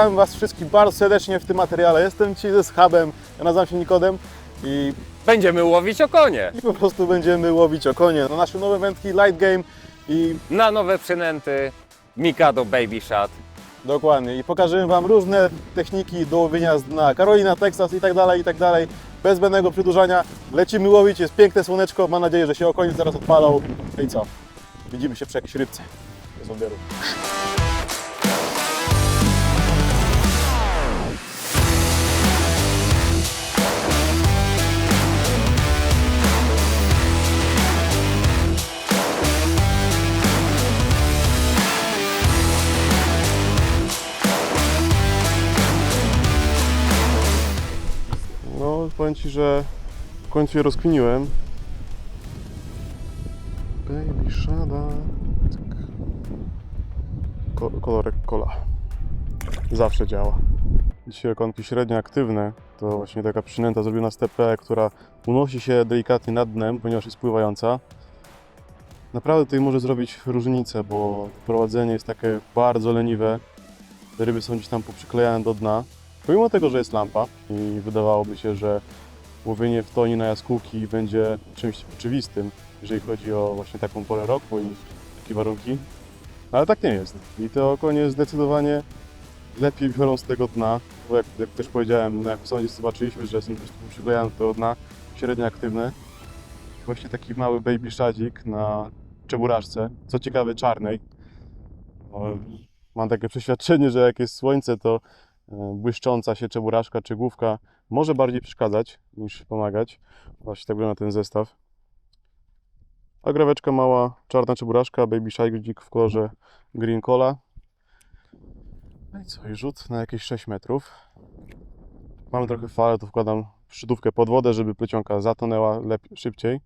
Witam Was wszystkich bardzo serdecznie w tym materiale. Jestem dzisiaj ze Schabem, ja nazywam się Nikodem i, Będziemy łowić okonie i po prostu będziemy łowić okonie na nasze nowe wędki Light Game i na nowe przynęty Mikado Baby Shot. dokładnie i pokażemy Wam różne techniki do łowienia z dna. Karolina, Texas i tak dalej, i tak dalej. Bez zbędnego przedłużania lecimy łowić, jest piękne słoneczko, mam nadzieję, że się okonie zaraz odpalą. No i co? Widzimy się przy jakiejś rybce. Bez odbioru. Powiem Ci, że w końcu je rozkminiłem. Baby Shada. Ko kolorek kola. Zawsze działa. Dzisiaj okonki średnio aktywne. To właśnie taka przynęta zrobiona z TP, która unosi się delikatnie nad dnem, ponieważ jest pływająca. Naprawdę tutaj może zrobić różnicę, bo prowadzenie jest takie bardzo leniwe. Ryby są gdzieś tam poprzyklejane do dna. Pomimo tego, że jest lampa i wydawałoby się, że łowienie w toni na jaskółki będzie czymś oczywistym, jeżeli chodzi o właśnie taką porę roku i takie warunki. No, Ale tak nie jest. I te okonie zdecydowanie lepiej biorą z tego dna, bo jak, jak też powiedziałem, no jak w sądzie zobaczyliśmy, że są przyklejane do tego dna, średnio aktywne. Właśnie taki mały baby shadzik na czeburaczce, co ciekawe czarnej. Mam takie przeświadczenie, że jak jest słońce, to błyszcząca się czeburaczka czy główka może bardziej przeszkadzać niż pomagać. Właśnie tak wygląda ten zestaw. A graweczka mała, czarna czeburaczka, baby shark w kolorze green cola. No i co, i rzut na jakieś 6 metrów. Mamy trochę falę, to wkładam szydówkę pod wodę, żeby plecionka zatonęła lepiej, szybciej.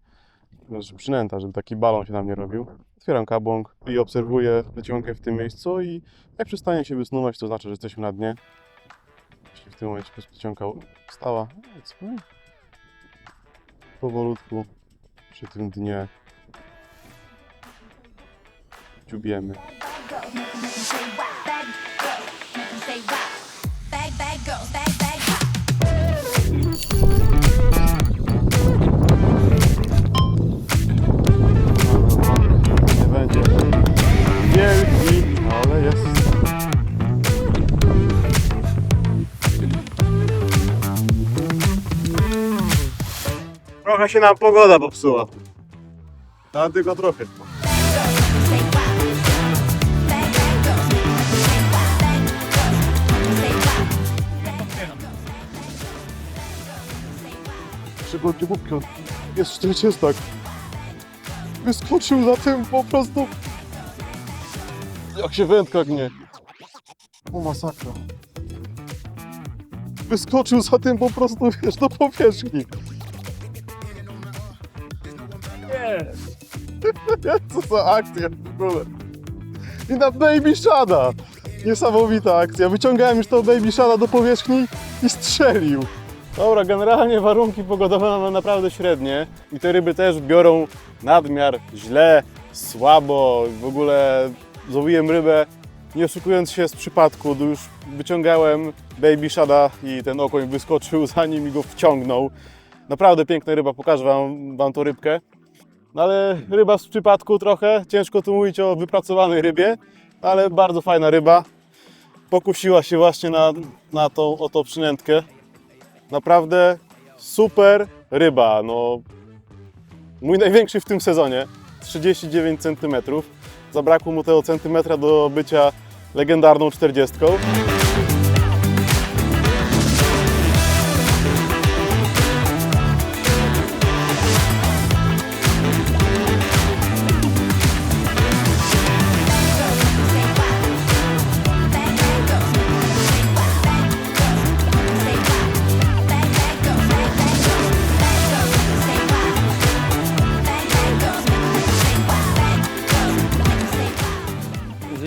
Znaczy przynęta, żeby taki balon się na mnie robił. Otwieram kabłąk i obserwuję plecionkę w tym miejscu i jak przestanie się wysnuwać, to znaczy, że jesteśmy na dnie. Jeśli w tym momencie stała, no i co? powolutku przy tym dnie dziubiemy. Bag, bag girls, bag, bag hot. Trochę się nam pogoda popsuła. Ale tylko trochę. Przygodnie głupio. Jest 40. Wyskoczył za tym po prostu. Jak się wędka gnie. O masakra. Wyskoczył za tym po prostu, wiesz, do powierzchni. Co za akcja w ogóle. I na Baby Shada. Niesamowita akcja. Wyciągałem już tą Baby Shada do powierzchni i strzelił. Dobra, generalnie warunki pogodowe mamy naprawdę średnie i te ryby też biorą nadmiar źle, słabo. W ogóle złowiłem rybę nie oszukując się z przypadku, już wyciągałem baby shada i ten okoń wyskoczył za nim i go wciągnął. Naprawdę piękna ryba, pokażę wam, wam tą rybkę. No ale ryba z przypadku trochę, ciężko tu mówić o wypracowanej rybie, ale bardzo fajna ryba. Pokusiła się właśnie na, na tą oto przynętkę. Naprawdę super ryba. No, mój największy w tym sezonie 39 cm. Zabrakło mu tego centymetra do bycia legendarną 40.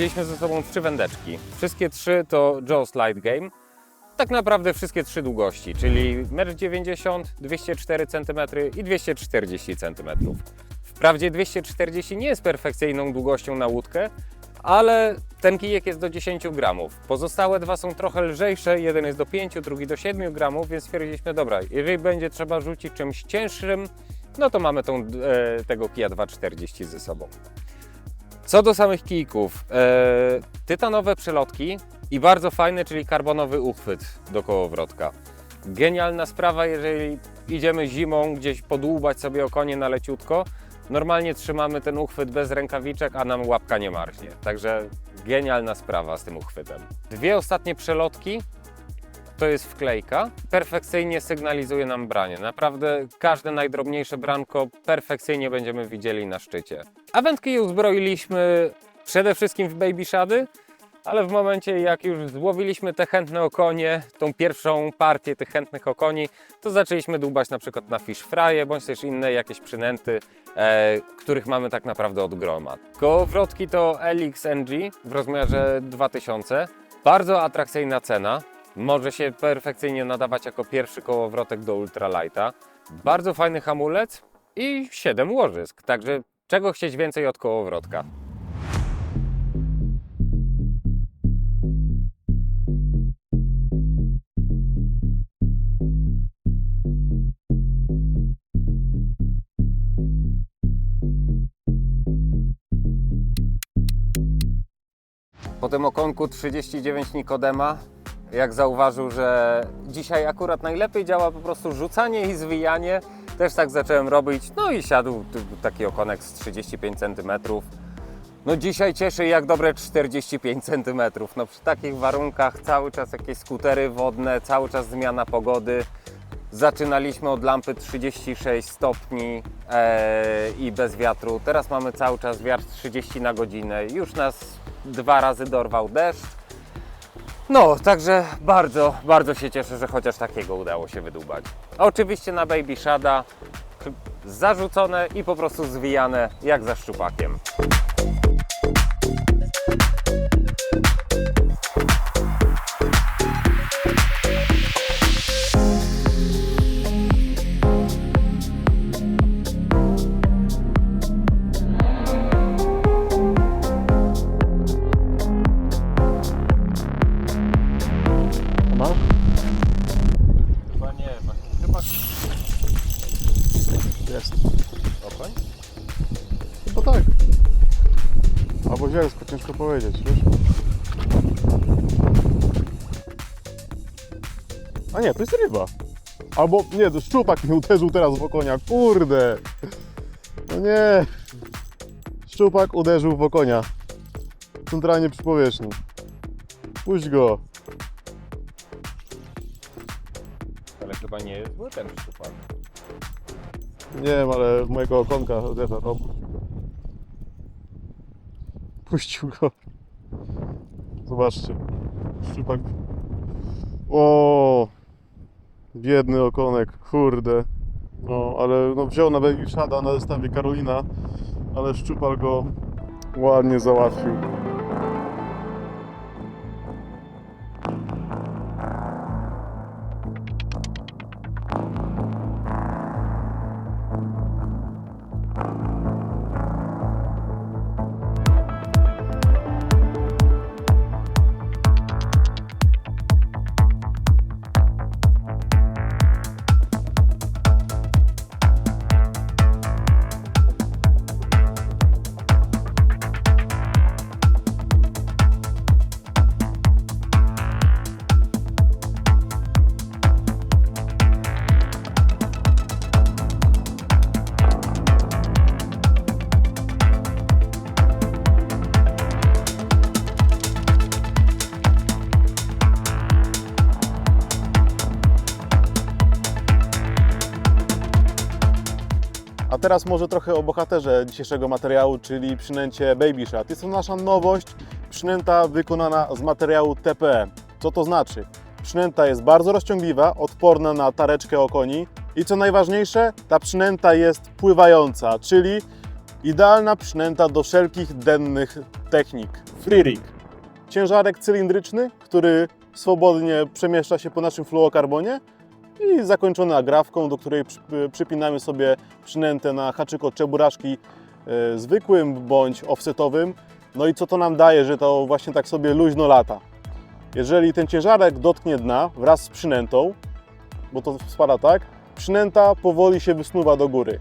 Wzięliśmy ze sobą trzy wędeczki. Wszystkie trzy to Jaws Light Game. Tak naprawdę wszystkie trzy długości, czyli 1,90 m, 204 cm i 240 cm. Wprawdzie 240 nie jest perfekcyjną długością na łódkę, ale Ten kijek jest do 10 gramów. Pozostałe dwa są trochę lżejsze, jeden jest do 5, drugi do 7 gramów, więc stwierdziliśmy, dobra, jeżeli będzie trzeba rzucić czymś cięższym, no to mamy tą, e, tego kija 240 ze sobą. Co do samych kijków, e, tytanowe przelotki i bardzo fajny, czyli karbonowy uchwyt do kołowrotka. Genialna sprawa, jeżeli idziemy zimą gdzieś podłubać sobie okonie na leciutko, normalnie trzymamy ten uchwyt bez rękawiczek, a nam łapka nie marznie. Także genialna sprawa z tym uchwytem. Dwie ostatnie przelotki to jest wklejka. Perfekcyjnie sygnalizuje nam branie. Naprawdę każde najdrobniejsze branko perfekcyjnie będziemy widzieli na szczycie. A wędki uzbroiliśmy przede wszystkim w baby shady, ale w momencie jak już złowiliśmy te chętne okonie, tą pierwszą partię tych chętnych okoni, to zaczęliśmy dłubać na przykład na fish frye, bądź też inne jakieś przynęty, e, których mamy tak naprawdę od groma. Kołowrotki to LXNG w rozmiarze 2000. Bardzo atrakcyjna cena. Może się perfekcyjnie nadawać jako pierwszy kołowrotek do ultralighta. Bardzo fajny hamulec i 7 łożysk. Także czego chcieć więcej od kołowrotka? Po tym okonku 39 Nikodema, jak zauważył, że dzisiaj akurat najlepiej działa po prostu rzucanie i zwijanie, też tak zacząłem robić. No i siadł taki okonek z 35 cm. No dzisiaj cieszy jak dobre 45 cm. No przy takich warunkach cały czas jakieś skutery wodne, cały czas zmiana pogody. Zaczynaliśmy od lampy 36 stopni e, i bez wiatru. Teraz mamy cały czas wiatr 30 na godzinę. Już nas dwa razy dorwał deszcz. No, także bardzo, bardzo się cieszę, że chociaż takiego udało się wydłubać. Oczywiście na Baby Shada zarzucone i po prostu zwijane jak za szczupakiem. Albo, nie, to szczupak mnie uderzył teraz w okonia, kurde. No nie. Szczupak uderzył w okonia. Centralnie przy powierzchni. Puść go. Ale chyba nie jest zły ten szczupak. Nie wiem, ale mojego okonka uderza. No, puścił go. Puścił go. Zobaczcie. Szczupak. O, biedny okonek, kurde. No, ale no, wziął na Baby Shada na zestawie Karolina, ale szczupal go ładnie załatwił. A teraz może trochę o bohaterze dzisiejszego materiału, czyli przynęcie Baby Shot. Jest to nasza nowość, przynęta wykonana z materiału TPE. Co to znaczy? Przynęta jest bardzo rozciągliwa, odporna na tareczkę okoni i co najważniejsze, ta przynęta jest pływająca, czyli idealna przynęta do wszelkich dennych technik. Free rig. Ciężarek cylindryczny, który swobodnie przemieszcza się po naszym fluokarbonie i zakończona agrawką, do której przy- przypinamy sobie przynętę na haczyk od czeburaszki e, zwykłym bądź offsetowym. No i co to nam daje, że to właśnie tak sobie luźno lata? Jeżeli ten ciężarek dotknie dna wraz z przynętą, bo to spada tak, przynęta powoli się wysnuwa do góry.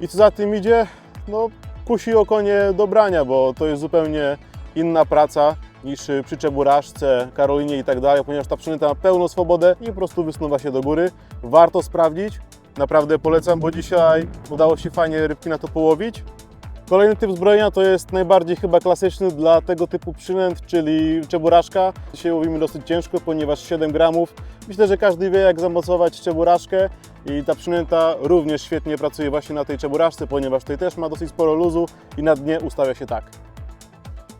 I co za tym idzie? No, kusi oko nie do brania, bo to jest zupełnie inna praca niż przy czeburażce, karolinie i tak dalej, ponieważ ta przynęta ma pełną swobodę i po prostu wysnuwa się do góry. Warto sprawdzić, naprawdę polecam, bo dzisiaj udało się fajnie rybki na to połowić. Kolejny typ zbrojenia to jest najbardziej chyba klasyczny dla tego typu przynęt, czyli czeburażka. Dzisiaj łowimy dosyć ciężko, ponieważ 7 gramów. Myślę, że każdy wie jak zamocować czeburażkę i ta przynęta również świetnie pracuje właśnie na tej czeburażce, ponieważ tutaj też ma dosyć sporo luzu i na dnie ustawia się tak.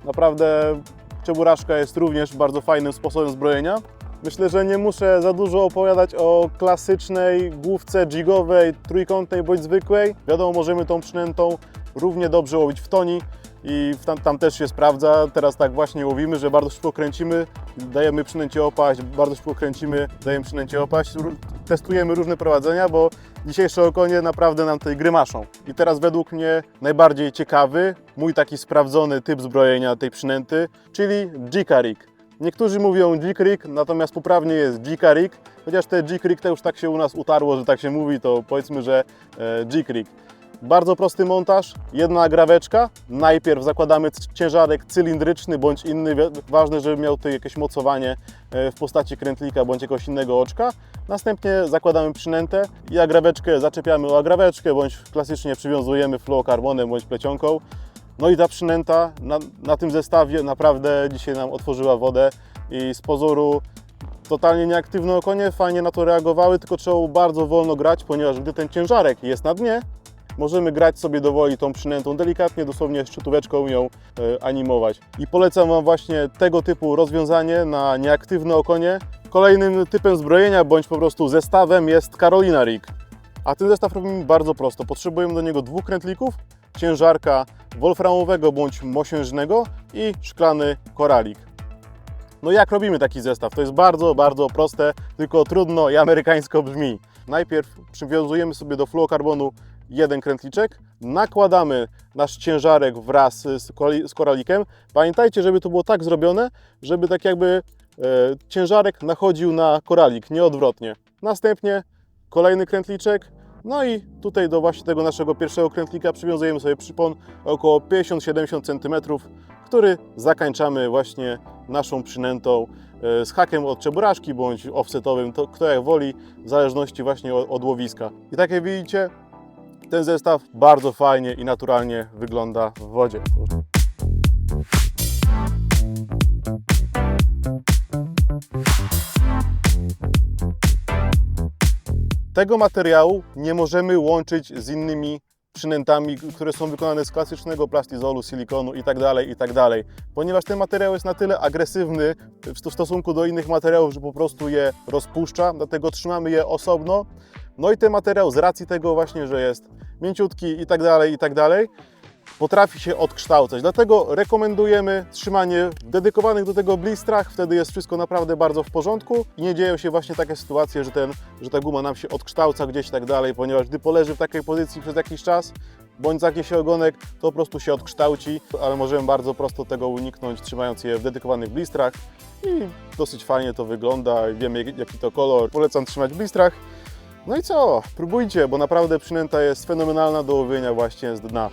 Naprawdę czeburażka jest również bardzo fajnym sposobem zbrojenia. Myślę, że nie muszę za dużo opowiadać o klasycznej główce jigowej, trójkątnej bądź zwykłej. Wiadomo, możemy tą przynętą równie dobrze łowić w toni i tam, tam też się sprawdza. Teraz tak właśnie łowimy, że bardzo szybko kręcimy, dajemy przynęcie opaść, bardzo szybko kręcimy, dajemy przynęcie opaść. Testujemy różne prowadzenia, bo dzisiejsze okonie naprawdę nam tej grymaszą. I teraz według mnie najbardziej ciekawy, mój taki sprawdzony typ zbrojenia tej przynęty, czyli Jikarik. Niektórzy mówią Jikrik, natomiast poprawnie jest Jikarik, chociaż te Jikrik to już tak się u nas utarło, że tak się mówi, to powiedzmy, że e, Jikrik. Bardzo prosty montaż, jedna nagraweczka. Najpierw zakładamy ciężarek cylindryczny bądź inny. Ważne, żeby miał tutaj jakieś mocowanie e, w postaci krętlika bądź jakiegoś innego oczka. Następnie zakładamy przynętę i agraweczkę zaczepiamy o agraweczkę bądź klasycznie przywiązujemy fluokarbonem bądź plecionką. No i ta przynęta na, na tym zestawie naprawdę dzisiaj nam otworzyła wodę i z pozoru totalnie nieaktywne okonie fajnie na to reagowały, tylko trzeba było bardzo wolno grać, ponieważ gdy ten ciężarek jest na dnie, możemy grać sobie do woli tą przynętą delikatnie, dosłownie szczytóweczką ją e, animować. I polecam Wam właśnie tego typu rozwiązanie na nieaktywne okonie. Kolejnym typem zbrojenia bądź po prostu zestawem jest Carolina Rig. A ten zestaw robimy bardzo prosto. Potrzebujemy do niego dwóch krętlików, ciężarka wolframowego bądź mosiężnego i szklany koralik. No jak robimy taki zestaw? To jest bardzo, bardzo proste, tylko trudno i amerykańsko brzmi. Najpierw przywiązujemy sobie do fluokarbonu jeden krętliczek, nakładamy nasz ciężarek wraz z, koralikiem. Pamiętajcie, żeby to było tak zrobione, żeby tak jakby e, ciężarek nachodził na koralik, nie odwrotnie. Następnie kolejny krętliczek, no i tutaj do właśnie tego naszego pierwszego krętlika przywiązujemy sobie przypon około 50-70 cm, który zakańczamy właśnie naszą przynętą e, z hakiem od czeburażki bądź offsetowym, to kto jak woli, w zależności właśnie od łowiska. I tak jak widzicie, ten zestaw bardzo fajnie i naturalnie wygląda w wodzie. Tego materiału nie możemy łączyć z innymi przynętami, które są wykonane z klasycznego plastizolu, silikonu itd., itd., ponieważ ten materiał jest na tyle agresywny w sto- stosunku do innych materiałów, że po prostu je rozpuszcza, dlatego trzymamy je osobno. No i ten materiał z racji tego właśnie, że jest mięciutki itd., itd., potrafi się odkształcać. Dlatego rekomendujemy trzymanie w dedykowanych do tego blistrach, wtedy jest wszystko naprawdę bardzo w porządku i nie dzieją się właśnie takie sytuacje, że, ten, że ta guma nam się odkształca gdzieś i tak dalej, ponieważ gdy poleży w takiej pozycji przez jakiś czas, bądź zagnie się ogonek, to po prostu się odkształci, ale możemy bardzo prosto tego uniknąć, trzymając je w dedykowanych blistrach i dosyć fajnie to wygląda, wiemy jaki to kolor, polecam trzymać w blistrach. No i co? Próbujcie, bo naprawdę przynęta jest fenomenalna do łowienia właśnie z dna.